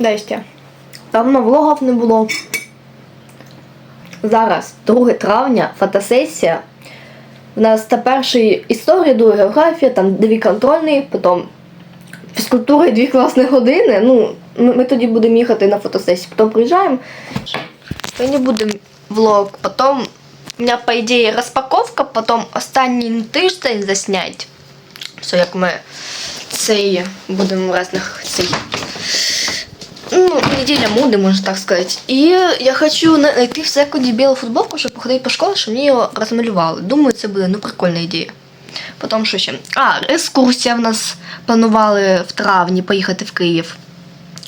Ще. Давно влогів не було. Зараз 2 травня, фотосесія. У нас та перший історія, друга географія, там дві контрольні, потім фізкультура і дві класні години. Ну, ми, тоді будемо їхати на фотосесію. Потім приїжджаємо. Сьогодні буде влог. Потім у мене, по ідеї, розпаковка, потім останній тиждень заснять. Все, як ми цей будемо в різних цей. Ну, неделя моды, можно так сказать. И я хочу на- найти в секунді білу футболку, щоб походити по школі, щоб мені його розмалювали. Думаю, це буде ну, прикольна ідея. Потім що ще? А, екскурсія в нас планували в травні поїхати в Київ.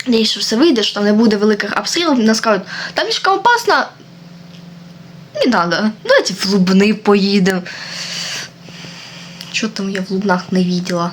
Надіюсь, що все вийде, що там не буде великих обстрілів. Нас кажуть, там лишком опасно. Не надо. Давайте в Лубни поїдемо. Що там я в Лубнах не видела?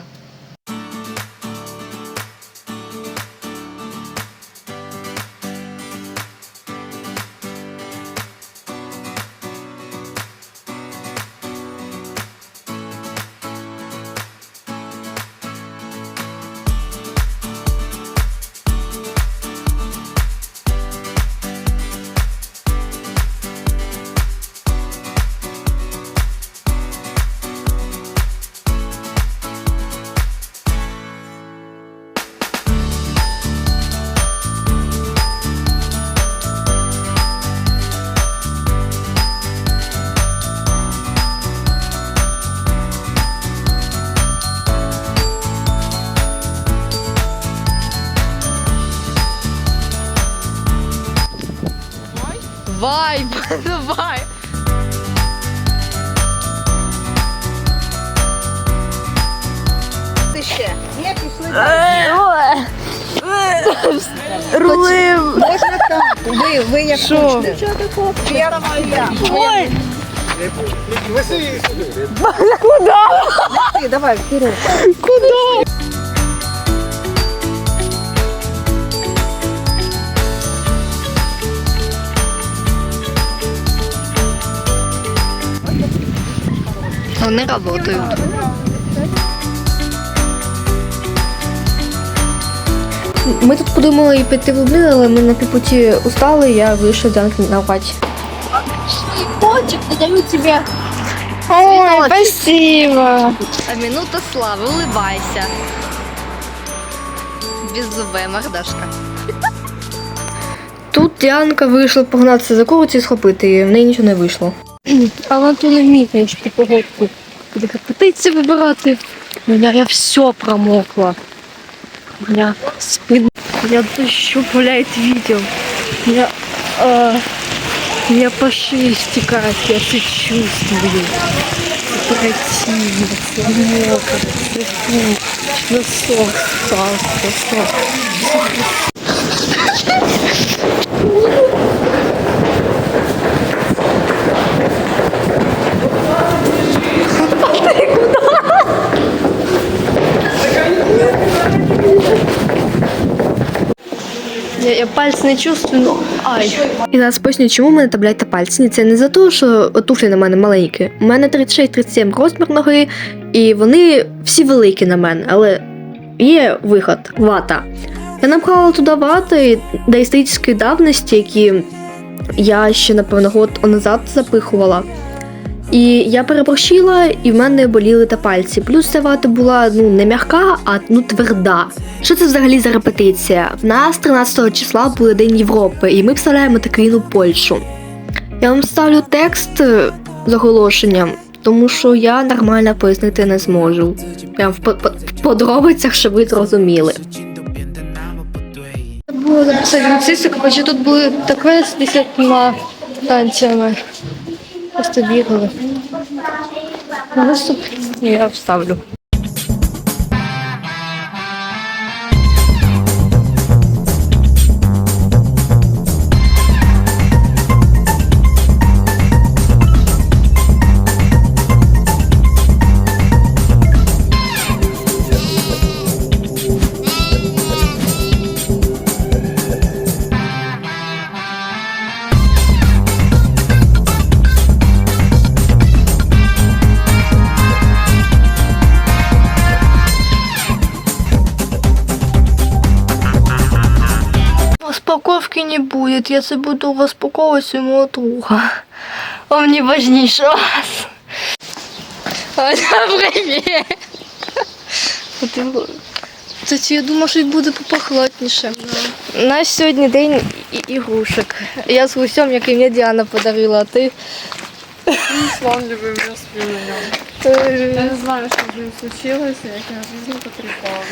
Що? Я, я. Ти, давай, вперед. куди? Вони працюють. Ми тут подумали і піти в Лубни, але ми на півпуті устали, я вийшов Дянки на хаті. Котик, подарю тебе. Ой, спасибо. А минута слави, улыбайся. Беззубая мордашка. Тут Діанка вийшла погнатися за курицю і схопити її, в неї нічого не вийшло. А вона то не вміє, конечно, по погодку. Куди птиці вибирати. У мене я все промокла. У мене спина. Я дощу гуляет видел. Я, а, у меня по шее стекает, я это чувствую. Противно, мокро, все фу, носок Я, я пальцы не чувствую, но ай. І зараз поясню, чому в мене та пальці. Це не за те, що туфлі на мене маленькі. У мене 36-37 розмір ноги, і вони всі великі на мене, але є виход вата. Я напхала туди вати доісторичної давності, які я ще, напевно, год назад запихувала. І я переборщила, і в мене боліли та пальці. Плюс ця вата була ну не м'яка, а ну тверда. Що це взагалі за репетиція? В нас 13 числа буде День Європи, і ми вставляємо та країну Польщу. Я вам ставлю текст е, з оголошенням, тому що я нормально пояснити не зможу. Прям в, по- подробицях, щоб ви зрозуміли. Було записати нацистику, хоча тут були таке з десятьма танцями. Просто бігали. Наступ я вставлю. Не будет. Я це буду распаковывать своего друга. Он мне важнейший вас. Привіт. Кстати, я думаю, що буде попахлотніше. У нас сьогодні день і- ігрушок. Я з гусем, який мені Діана подарила, а ти. Слон любим я на нем. Я не знаю, что с ним случилось, я их на жизнь потрепала.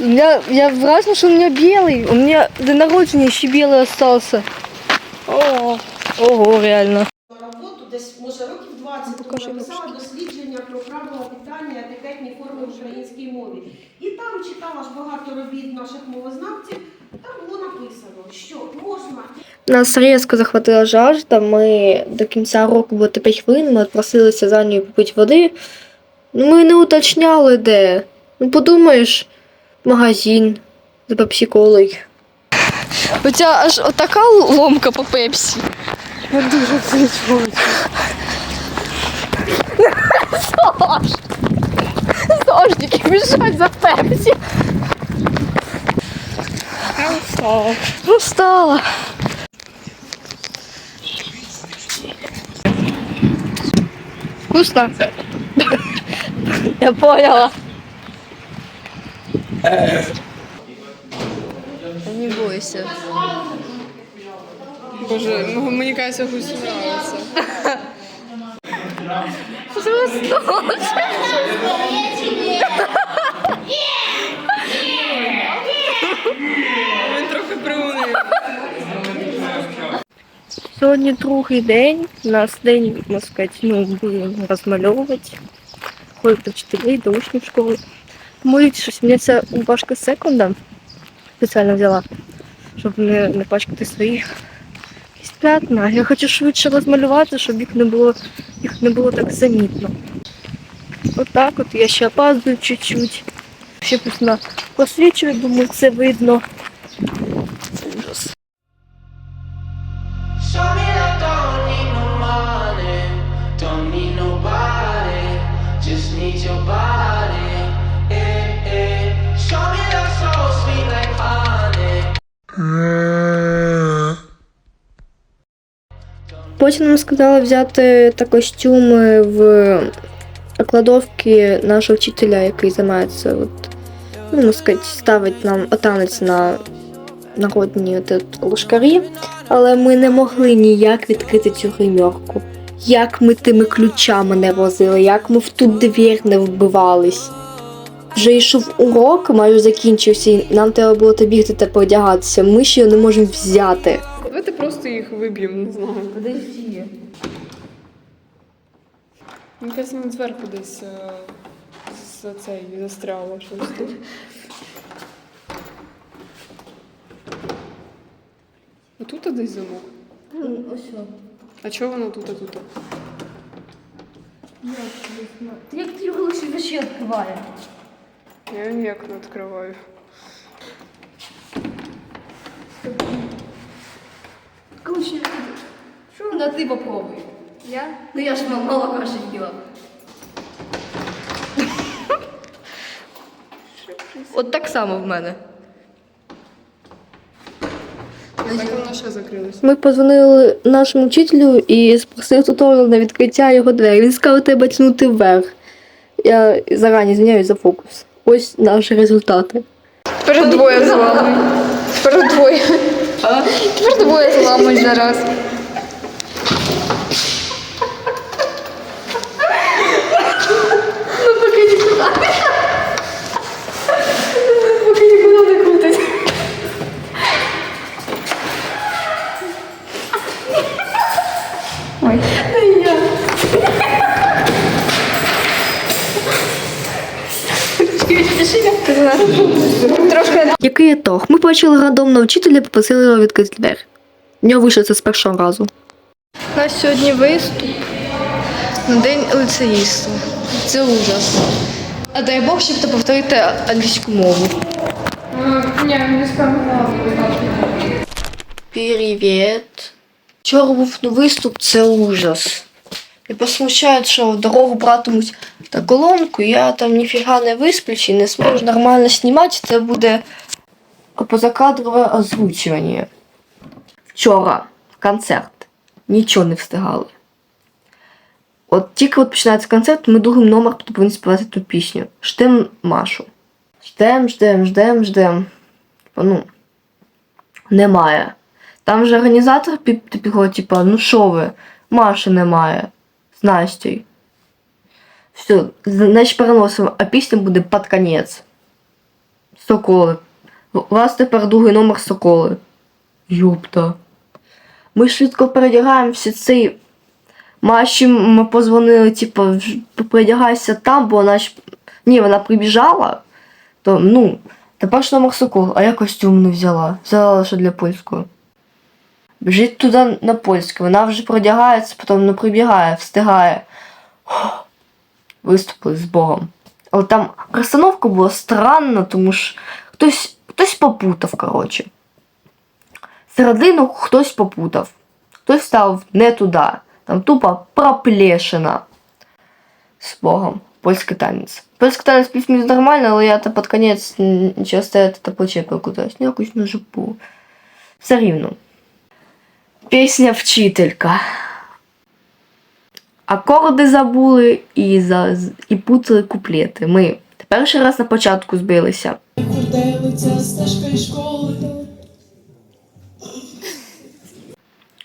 У меня, я вражена, что у меня белый. У меня день народження ще белый остался. О, ого, реально. роботу, десь може років 20 тому написала дослідження про правила питання етикетні форми в українській мові. І там читала ж багато робіт наших мовознавців. Там було написано, що можна Нас різко захватила жажда. Ми до кінця року було 5 хвилин, ми просилися за нею попити води. Ми не уточняли, де. Ну, подумаєш, магазин за пепсі-колою. У тебе аж отака ломка по пепсі. Я дуже це чую. Зожники біжать за пепсі. Я устала. Ну, Вкусно? Я поняла. Не бойся. Боже, ну мені кажется, гусь нравится. Він Сьогодні другий день. Нас день, ну, будемо розмальовувати. Ходить до вчителів, до учнів школи. Тому щось мені ця рубашка секунда спеціально взяла, щоб не, не пачкати своїх п'ятна. Я хочу швидше розмалювати, щоб їх не було, їх не було так замітно. Отак от я ще опаздую чуть-чуть. Ще після посвічую, думаю, це видно. Потім нам сказали взяти та костюми в окладовки нашого вчителя, який займається, от, ну, сказати, ставить нам танець на народні лошкарі, але ми не могли ніяк відкрити цю гримерку. Як ми тими ключами не возили, як ми в ту двір не вбивались. Вже йшов урок, майже закінчився, і нам треба було бігти та передягатися. Ми ще його не можемо взяти. Давайте просто їх виб'ємо, не знаю. Подожди. Мені кажется, він зверху десь е, за цей застряло щось тут. Отут десь замок. Ось. А чого воно тут, а тут? Як ти його лише вночі відкриває? Я ніяк не відкриваю. Короче, що на ти попробуй? Я? Ну я ж мало мало каші їла. От так само в мене. Ми позвонили нашому вчителю і спросили туторіал на відкриття його двері. Він сказав тебе тягнути вверх. Я зарані звиняюсь за фокус. Ось наші результати. Тепер двоє зламують. Тепер двоє. Тепер двоє зламують зараз. Який ітог? Ми почали рандомного вчителя і попросили його відкрити двері. В нього вийшло це з першого разу. У нас сьогодні виступ на день лицеїсту. Це ужас. А дай Бог, щоб ти повторити англійську мову. Ні, не. Привіт. Вчора був виступ, це ужас. І посмущає, що в дорогу братимуть та колонку, я там ніфіга не висплюсь і не зможу нормально знімати, це буде позакадрове озвучування. вчора концерт. Нічого не встигали. От тільки от починається концерт, ми другим номером повинні співати ту пісню. Ждем Машу. Ждем, ждем, ждем, ждем. Ну, немає. Там же організатор пі- підходить, типа, ну що ви, Маші немає. З Настю. Все, значить переносимо, а пісня буде під конець. Соколи. У вас тепер другий номер Соколи. Юпта. Ми швидко передягаємося цей. Маші ми позвонили, типу, «Вж- передягайся там, бо вона ж. Ні, вона прибіжала. То, ну, тепер ж номер Сокол, а я костюм не взяла. Взяла лише для польського. Біжить туди на польське, вона вже продягається, потім не прибігає, встигає. Виступили з Богом. Але там розстановка була странна, тому що хтось, хтось попутав, коротше. Середину хтось попутав. Хтось став не туди. Там тупо проплешина. З Богом. Польський танець. Польський танець плюс-мінус нормально, але я то під конець м, часто это почепив кудись. Ну, якусь на жопу. Все рівно. Пісня вчителька. Акорди забули і, за, і путали куплети. Ми перший раз на початку збилися. Стежка школи.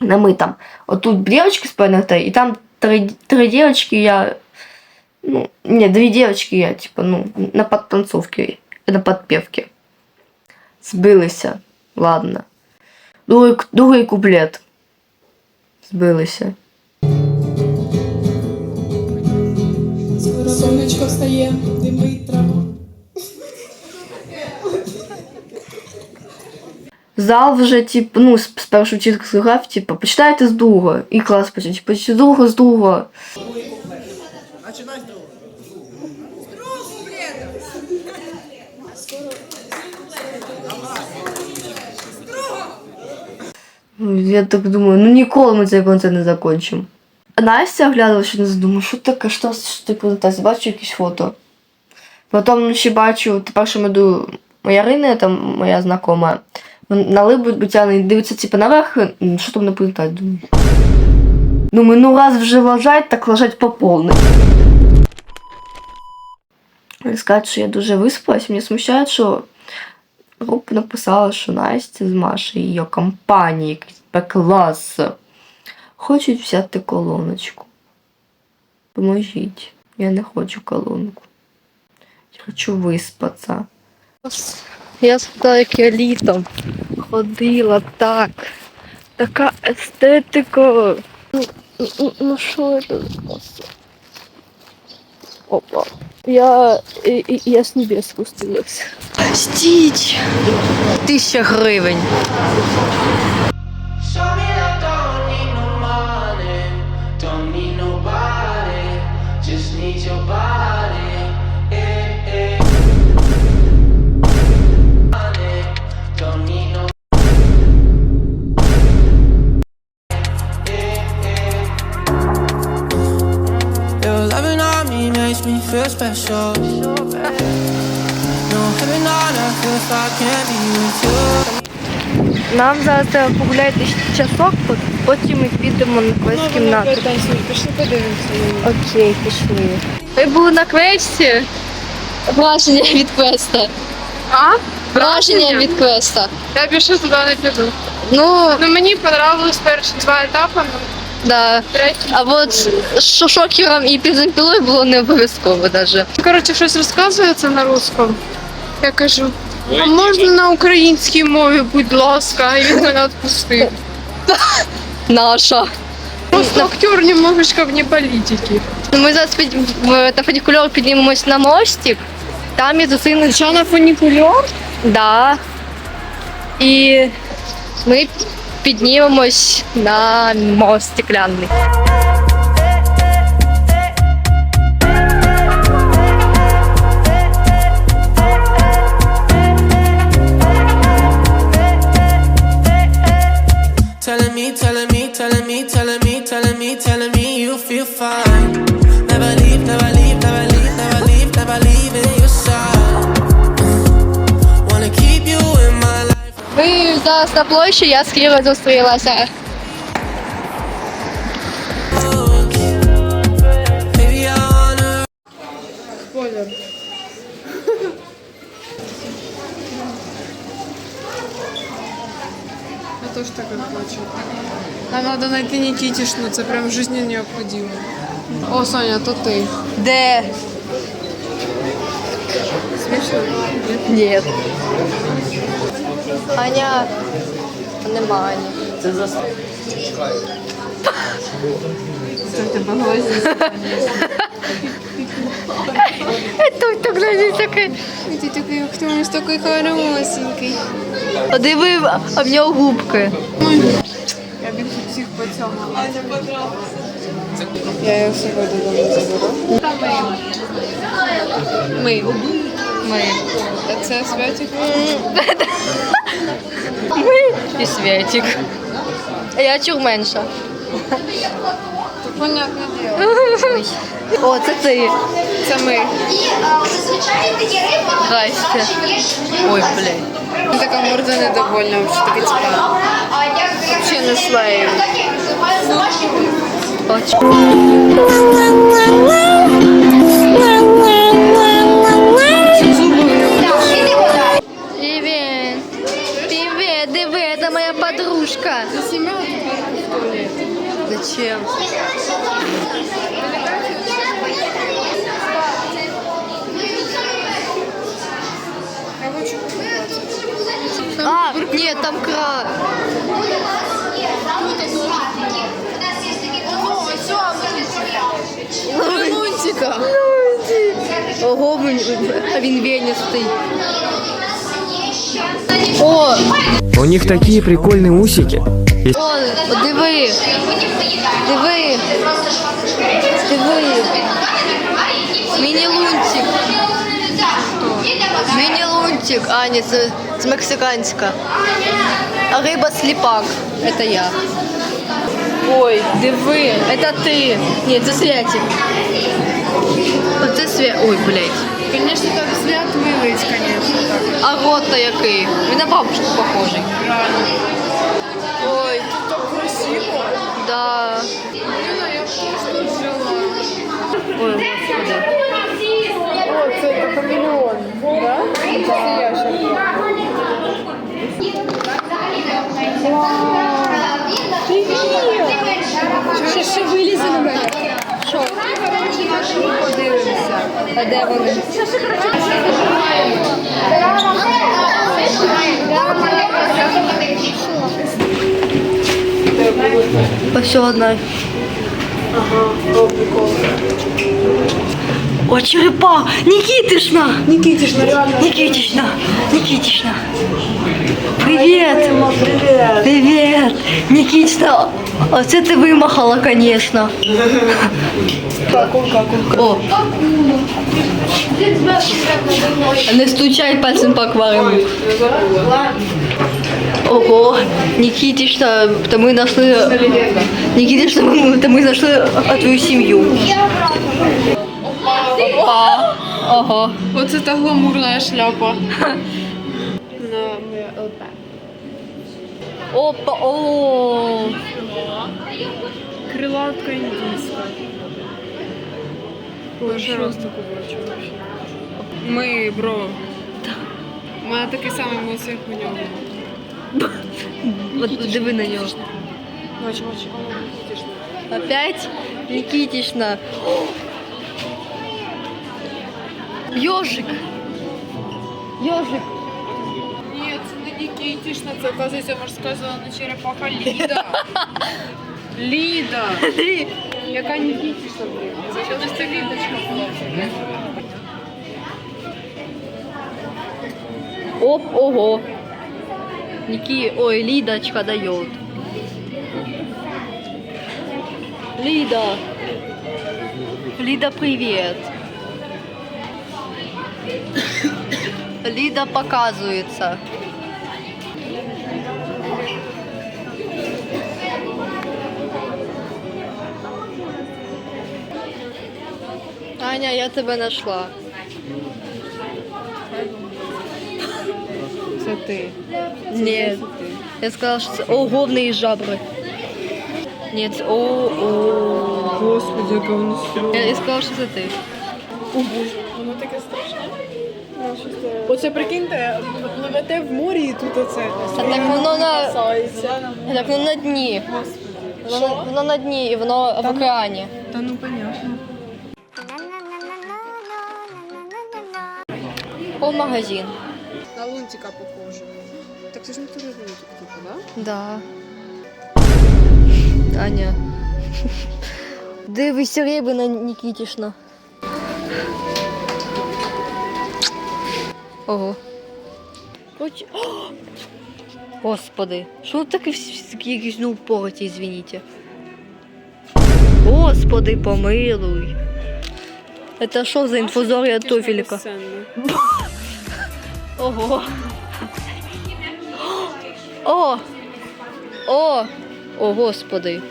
Не ми там. Отут дівчатки з і там три, три дівчатки я. Ну, ні, дві дівчатки я, типу, ну, на подтанцовці, на подпівці. Збилися. Ладно. Другий, другий куплет. Збилися. Скоро сонечко встає, димить траву. Зал вже, типу, ну, з- спершу чітко сказав, типу, почитайте з другого. І клас почав, типу, з другого, з другого. Ну, Я так думаю, ну ніколи ми цей концерт не закончимо. А Настя оглядала, що не задумала, що таке, що ж ти презентація, бачу якісь фото. Потім ще бачу, тепер що меду моя Рина, там моя знакома, на либу бутяний дивиться типу наверх, що там не презентація, думаю. Думаю, ну раз вже лажать, так лажать по повній. Сказати, що я дуже виспалась, мені смущає, що група написала, що Настя з Машею і її компанії, якийсь Б-клас, хочуть взяти колоночку. Поможіть. Я не хочу колонку. Я хочу виспатися. Я згадала, як я літом ходила так. Така естетика. Ну, ну, Ну що це? Опа. Я, я з небес спустилась. Стіч! Тисяча гривень. Feel special. No heaven on earth if I can't be with you. Нам зараз треба погуляти часок, потім ми підемо на квест кімнату. Пішли подивимося. Окей, пішли. Ви були на квесті? Враження від квеста. А? Враження від квеста. Я більше туди не піду. Ну, Ну мені понравилось перші два етапи, ну да. А от що шокером і підземпілою було не обов'язково даже. Коротше, щось розказується на русском. Я кажу, а можна на українській мові, будь ласка, і він мене відпустив. Наша. Просто актер немножечко вне політики. Ну, Ми зараз під, на фунікульор піднімемось на мостик. Там і зустрінуть. Що на фунікульор? Да. І ми піднімемось на мост стеклянний. Telling me, telling me, telling me, telling me, telling me, telling me you feel fine. Never leave, never leave, never leave, Ви Зараз на площі я з Кірою зустрілася. Я тоже так как хочу. Нам надо найти Никитишну, це прям в жизни необходимо. О, Соня, то ти. Де? Смішно? Ні. Аня. Нема Ані. Це в тебе глазі. Тут так глядить такий. Ти такий, хто у нас такий хорошенький. А диви, а в нього губки. Я б їх всіх поцьомала. Я його собою додому заберу. Ми. Ми. А це Святик? І Святик. А я. Понятне діло. О, це ти. Це ми. Здрасте. Ой, блядь. Така морда недовольна, взагалі таке цікаво. Взагалі не слею. Привет. Зачем? А, нет, там кран. Лунтика. Ого, він- а він веністий. О, У них такие прикольные усики. о, о, диви. Диви. Диви. Міні-лунтик. Міні-лунтик. А, ні, це, це мексиканська. А риба сліпак. Це я. Ой, диви. Це ти. Ні, це Святик. Оце Свя... Ой, блядь. Звісно, так свят милить, звісно, так. А рот-то який? Він на бабушку похожий. Ой. Ой, господи. О, це хамелеон, да? Це я ще Що ще вилізе на мене? Що? Подивимося. А де вони? Ось одна. О, черепа! Никитишна! Никитишна, реально. Никитишна! Никитишна! Привет! Привет! Привет! Никитишна! Оце ти вимахала, конечно. О. Не стучай пальцем по аквариуму. Ого, Никитишна, то мы нашли... Никитишна, мы- то мы нашли а, твою семью. Опа. Ого. Оце та гламурна шляпа. На моє ЛП. Опа, о. Крилатка індійська. Перший раз таку бачу вообще. Ми, бро. У мене такий самий мус, як у нього. Вот диви на нього. Опять Никитишна. Ёжик. Ёжик. Ні, це не Нікітішна, це, оказується, морська зелена черепаха Ліда. Ліда! Яка Нікітішна, блін? Це десь ця лідочка була. Оп, ого. Ники, ой, Лидочка дает. Лида. Лида, привет. Лида показывается. Аня, я тебя нашла. Це ти. Нет. Це ти. Я сказала, що це ого в неї жабри. Ні, це о о Господи, яка воно Я, я сказала, що це ти. Воно таке страшне. Оце прикиньте, пливете в морі і тут оце. А так воно на Касається. а так воно на дні. Воно, воно на дні і воно в океані. Та ну понятно. О, магазин. На лунтика похоже. Так це ж натура лунтик, типу, да? Да. Аня. Дивись, Рєбина Нікітішна. Ого. Короче. О! Господи. Що всі такі якісь ну упороті, извините. Господи, помилуй. Это що за інфузорія туфелька? Ого. О! О! О, господи.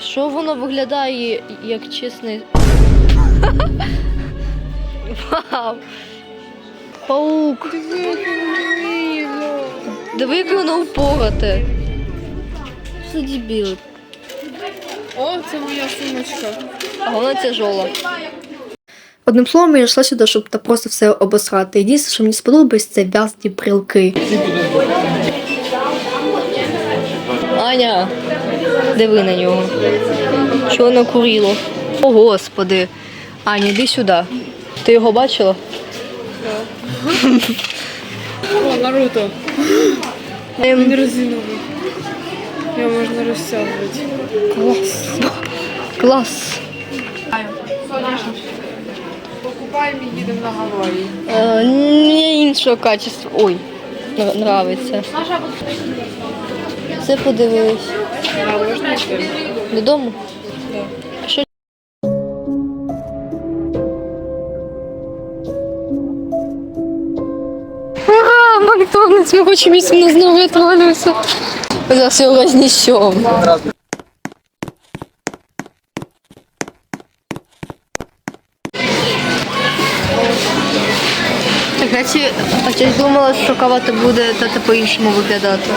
Що воно виглядає як чесний. Вау! Паук! Диви, яке воно впорате. Що дебіли? О, це моя сумочка. А вона тяжола. Одним словом, я йшла сюди, щоб та просто все обосрати. Єдине, що мені сподобалось, це в'язні прилки. Аня, диви на нього. Що воно куріло? О, господи. Аня, йди сюди. Ти його бачила? О, Наруто. Ем, Він резиновий. Його можна розтягувати. клас. Клас. Покупаємо і їдемо на Гаваї. Е, Мені іншого качества. Ой, нра- нравиться. Це подивились. А? Додому? Що? Ура! Макдональдс! Мы очень весело снова отваливаться. Зараз все разнесем. Так, чи, а чи думала, що кава буде та по-іншому виглядати?